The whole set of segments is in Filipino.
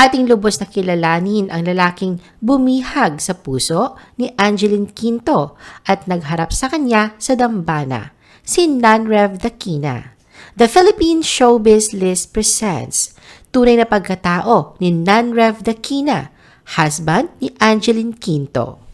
Ating lubos na kilalanin ang lalaking bumihag sa puso ni Angeline Quinto at nagharap sa kanya sa dambana, si Nanrev Dakina. The Philippine Showbiz List presents tunay na pagkatao ni Nanrev Dakina, husband ni Angeline Quinto.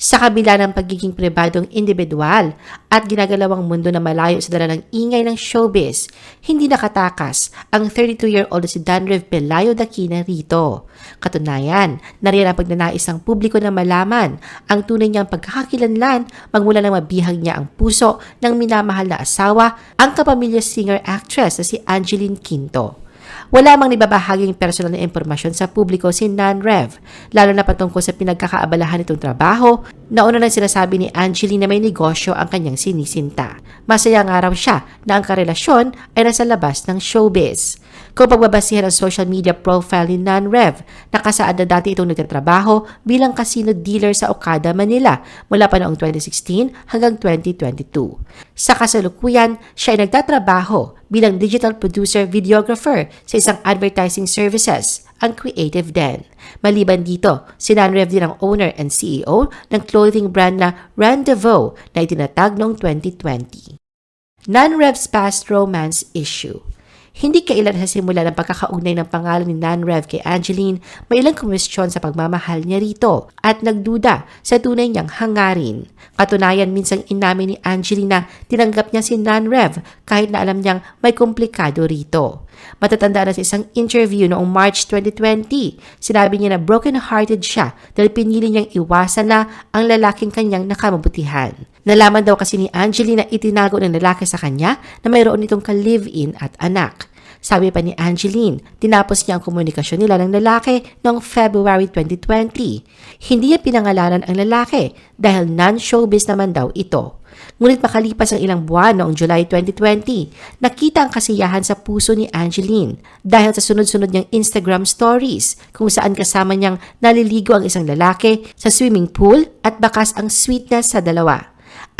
Sa kabila ng pagiging pribadong individual at ginagalawang mundo na malayo sa dala ng ingay ng showbiz, hindi nakatakas ang 32-year-old na si Danrev Pelayo Dakina rito. Katunayan, nariyan ang pagnanais ng publiko na malaman ang tunay niyang pagkakakilanlan magmula ng mabihag niya ang puso ng minamahal na asawa, ang kapamilya singer-actress na si Angeline Quinto. Wala mang nibabahaging personal na impormasyon sa publiko si Nan Rev, lalo na patungkol sa pinagkakaabalahan nitong trabaho. Nauna nang sinasabi ni Angeline na may negosyo ang kanyang sinisinta. Masaya nga raw siya na ang karelasyon ay nasa labas ng showbiz. Kung pagbabasihan ang social media profile ni Nan Rev, nakasaad na dati itong nagtatrabaho bilang casino dealer sa Okada, Manila mula pa noong 2016 hanggang 2022. Sa kasalukuyan, siya ay nagtatrabaho bilang digital producer videographer sa isang advertising services, ang Creative Den. Maliban dito, si Nanrev din ang owner and CEO ng clothing brand na Rendezvous na itinatag noong 2020. Nanrev's past romance issue hindi kailan sa simula ng pagkakaugnay ng pangalan ni Nanrev kay Angeline, may ilang kumestyon sa pagmamahal niya rito at nagduda sa tunay niyang hangarin. Katunayan, minsang inamin ni Angeline na tinanggap niya si Nanrev kahit na alam niyang may komplikado rito. Matatanda na sa isang interview noong March 2020, sinabi niya na broken-hearted siya dahil pinili niyang iwasan na ang lalaking kanyang nakamabutihan. Nalaman daw kasi ni Angeline na itinago ng lalaki sa kanya na mayroon nitong ka-live-in at anak. Sabi pa ni Angeline, tinapos niya ang komunikasyon nila ng lalaki noong February 2020. Hindi niya pinangalanan ang lalaki dahil non-showbiz naman daw ito. Ngunit makalipas ang ilang buwan noong July 2020, nakita ang kasiyahan sa puso ni Angeline dahil sa sunod-sunod niyang Instagram stories kung saan kasama niyang naliligo ang isang lalaki sa swimming pool at bakas ang sweetness sa dalawa.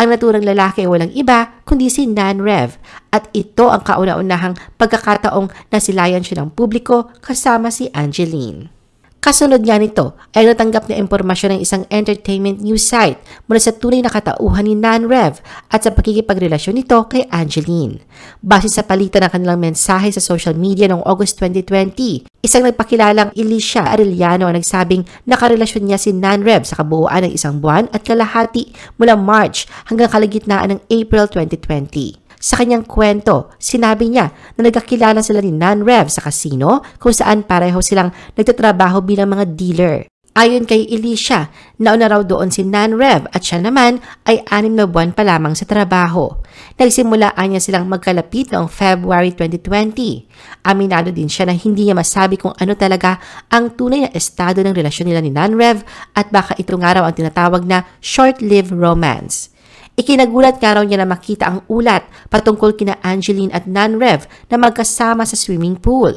Ang naturang lalaki ay walang iba kundi si Nan Rev at ito ang kauna-unahang pagkakataong nasilayan siya ng publiko kasama si Angeline. Kasunod nga nito ay natanggap na impormasyon ng isang entertainment news site mula sa tunay na katauhan ni Nan Rev at sa pagkikipagrelasyon nito kay Angeline. Base sa palitan ng kanilang mensahe sa social media noong August 2020, isang nagpakilalang Alicia Arellano ang nagsabing nakarelasyon niya si Nan Rev sa kabuuan ng isang buwan at kalahati mula March hanggang kalagitnaan ng April 2020. Sa kanyang kwento, sinabi niya na nagkakilala sila ni Nan Rev sa casino kung saan pareho silang nagtatrabaho bilang mga dealer. Ayon kay Elisha, nauna raw doon si Nan Rev at siya naman ay anim na buwan pa lamang sa trabaho. Nagsimula niya silang magkalapit noong February 2020. Aminado din siya na hindi niya masabi kung ano talaga ang tunay na estado ng relasyon nila ni Nan Rev at baka ito nga raw ang tinatawag na short-lived romance. Ikinagulat nga raw niya na makita ang ulat patungkol kina Angeline at Nanrev na magkasama sa swimming pool.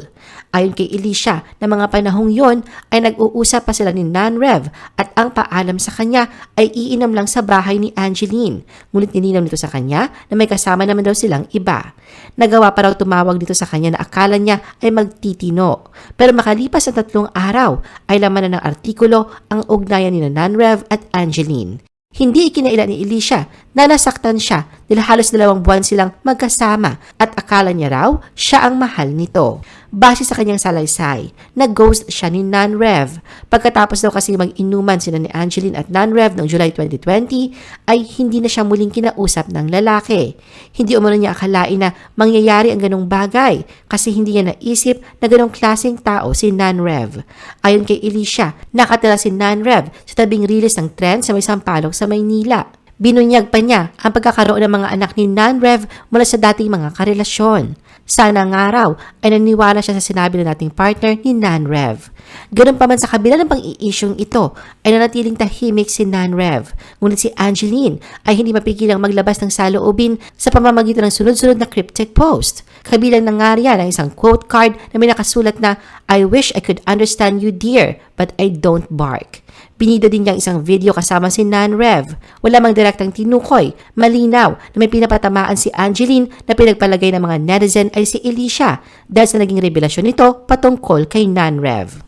Ayon kay Elisha, na mga panahong yon ay nag-uusap pa sila ni Nanrev at ang paalam sa kanya ay iinom lang sa bahay ni Angeline. Ngunit nilinaw nito sa kanya na may kasama naman daw silang iba. Nagawa pa raw tumawag dito sa kanya na akala niya ay magtitino. Pero makalipas ang tatlong araw ay laman na ng artikulo ang ugnayan ni Nanrev at Angeline. Hindi ikinaila ni Elisha na nasaktan siya dahil halos dalawang buwan silang magkasama at akala niya raw siya ang mahal nito. Base sa kanyang salaysay, nag-ghost siya ni Nan Rev. Pagkatapos daw kasi mag-inuman sila ni Angeline at Nan Rev noong July 2020, ay hindi na siya muling kinausap ng lalaki. Hindi umano niya akalain na mangyayari ang ganong bagay kasi hindi niya naisip na ganong klaseng tao si Nan Rev. Ayon kay Elisha, nakatala si Nan Rev sa tabing rilis ng tren sa may sampalok sa Maynila. Binunyag pa niya ang pagkakaroon ng mga anak ni Nan Rev mula sa dating mga karelasyon. Sana nga raw ay naniwala siya sa sinabi ng dating partner ni Nan Rev. Ganun pa man sa kabila ng pang-iisyong ito ay nanatiling tahimik si Nan Rev. Ngunit si Angeline ay hindi mapigilang maglabas ng saloobin sa pamamagitan ng sunod-sunod na cryptic post. Kabilang na nga riyan ang isang quote card na may nakasulat na I wish I could understand you dear but I don't bark. Binida din niya isang video kasama si Nan Rev. Wala mang direktang tinukoy, malinaw na may pinapatamaan si Angeline na pinagpalagay ng mga netizen ay si Elisha dahil sa naging revelasyon nito patungkol kay Nan Rev.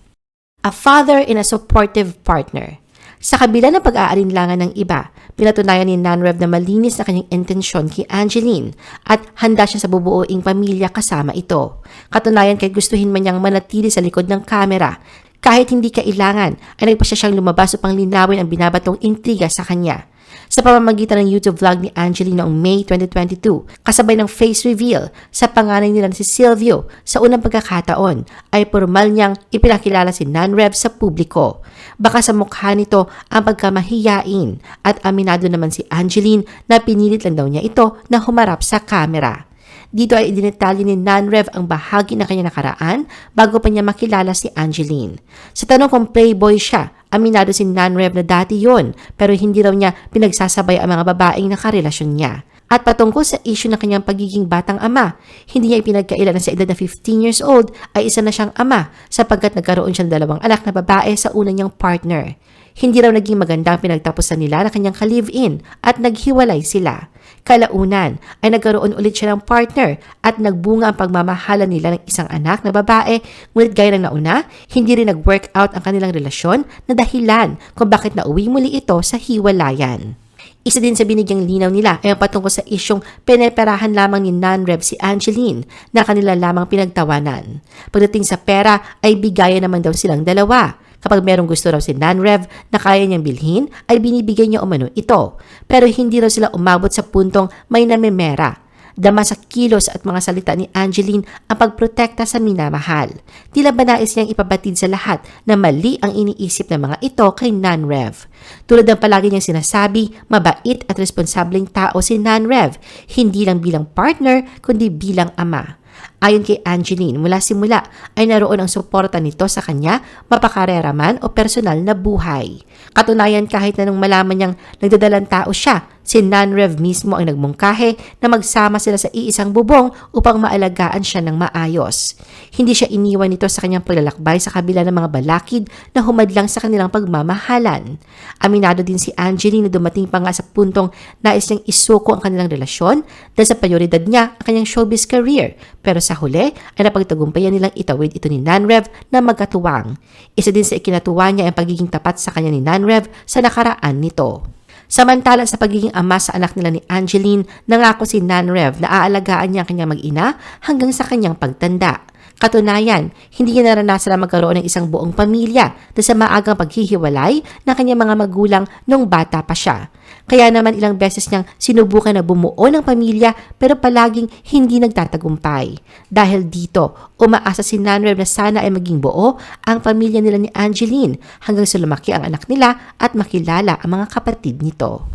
a father and a supportive partner. Sa kabila ng pag-aalinlangan ng iba, pinatunayan ni Nanrev na malinis na kanyang intensyon kay Angeline at handa siya sa bubuoing pamilya kasama ito. Katunayan kahit gustuhin man niyang manatili sa likod ng kamera, kahit hindi kailangan ay nagpasya siyang lumabas upang linawin ang binabatong intriga sa kanya. Sa pamamagitan ng YouTube vlog ni Angeline noong May 2022, kasabay ng face reveal sa panganay nila si Silvio sa unang pagkakataon, ay formal niyang ipinakilala si Nanrev sa publiko. Baka sa mukha nito ang pagkamahiyain at aminado naman si Angeline na pinilit lang daw niya ito na humarap sa kamera. Dito ay idinetalye ni Nanrev ang bahagi ng kanyang nakaraan bago pa niya makilala si Angeline. Sa tanong kung playboy siya, aminado si Nanrev na dati yon pero hindi raw niya pinagsasabay ang mga babaeng nakarelasyon niya. At patungkol sa issue ng kanyang pagiging batang ama, hindi niya ipinagkailan na sa edad na 15 years old ay isa na siyang ama sapagkat nagkaroon siya ng dalawang anak na babae sa una niyang partner. Hindi raw naging maganda ang pinagtapusan nila na kanyang ka-live-in at naghiwalay sila. Kalaunan ay nagkaroon ulit siya ng partner at nagbunga ang pagmamahalan nila ng isang anak na babae ngunit gaya ng nauna, hindi rin nag-work out ang kanilang relasyon na dahilan kung bakit nauwi muli ito sa hiwalayan. Isa din sa binigyang linaw nila ay ang patungkol sa isyong pineperahan lamang ni Nanrev si Angeline na kanila lamang pinagtawanan. Pagdating sa pera ay bigayan naman daw silang dalawa. Kapag merong gusto raw si Nanrev na kaya niyang bilhin, ay binibigay niya umano ito. Pero hindi raw sila umabot sa puntong may namemera. Dama sa kilos at mga salita ni Angeline ang pagprotekta sa minamahal. Tila ba nais niyang ipabatid sa lahat na mali ang iniisip ng mga ito kay Nanrev. Tulad ng palagi niyang sinasabi, mabait at responsableng tao si Nanrev, hindi lang bilang partner kundi bilang ama. Ayon kay Angeline, mula simula ay naroon ang suporta nito sa kanya, mapakarera man o personal na buhay. Katunayan kahit na nung malaman niyang nagdadalang tao siya, si Nanrev mismo ang nagmungkahe na magsama sila sa iisang bubong upang maalagaan siya ng maayos. Hindi siya iniwan nito sa kanyang paglalakbay sa kabila ng mga balakid na humadlang sa kanilang pagmamahalan. Aminado din si Angeline na dumating pa nga sa puntong nais niyang isuko ang kanilang relasyon dahil sa prioridad niya ang kanyang showbiz career pero sa huli ay napagtagumpayan nilang itawid ito ni Nanrev na magkatuwang. Isa din sa ikinatuwa niya ang pagiging tapat sa kanya ni Nanrev sa nakaraan nito. Samantala sa pagiging ama sa anak nila ni Angeline, nangako si Nanrev na aalagaan niya ang kanyang mag-ina hanggang sa kanyang pagtanda. Katunayan, hindi niya naranasan na magkaroon ng isang buong pamilya dahil sa maagang paghihiwalay ng kanyang mga magulang nung bata pa siya. Kaya naman ilang beses niyang sinubukan na bumuo ng pamilya pero palaging hindi nagtatagumpay. Dahil dito, umaasa si Nanrev na sana ay maging buo ang pamilya nila ni Angeline hanggang sa lumaki ang anak nila at makilala ang mga kapatid nito.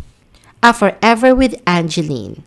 A Forever with Angeline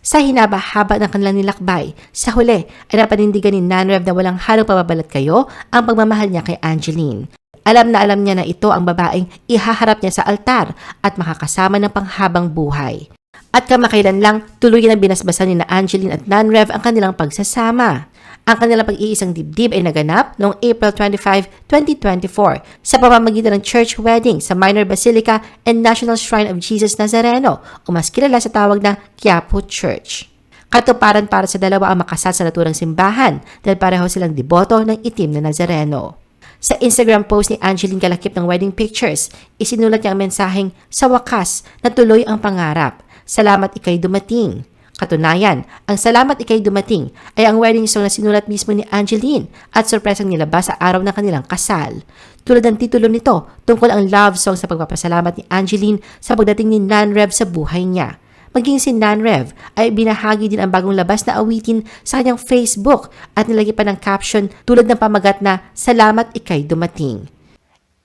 sa hinaba-haba ng kanilang nilakbay. Sa huli ay napanindigan ni Nanrev na walang halong pababalat kayo ang pagmamahal niya kay Angeline. Alam na alam niya na ito ang babaeng ihaharap niya sa altar at makakasama ng panghabang buhay. At kamakailan lang, tuloy na binasbasan ni na Angeline at Nanrev ang kanilang pagsasama. Ang kanilang pag-iisang dibdib ay naganap noong April 25, 2024 sa pamamagitan ng church wedding sa Minor Basilica and National Shrine of Jesus Nazareno o mas kilala sa tawag na Quiapo Church. Katuparan para sa dalawa ang makasal sa naturang simbahan dahil pareho silang deboto ng itim na Nazareno. Sa Instagram post ni Angeline kalakip ng wedding pictures, isinulat niya ang mensaheng, sa wakas, natuloy ang pangarap. Salamat ikay dumating. Katunayan, ang Salamat Ikay Dumating ay ang wedding song na sinulat mismo ni Angeline at sorpresang nilabas sa araw ng kanilang kasal. Tulad ng titulo nito, tungkol ang love song sa pagpapasalamat ni Angeline sa pagdating ni Nanrev sa buhay niya. Maging si Nanrev ay binahagi din ang bagong labas na awitin sa kanyang Facebook at nilagay pa ng caption tulad ng pamagat na Salamat Ikay Dumating.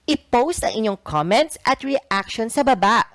I-post ang inyong comments at reaction sa baba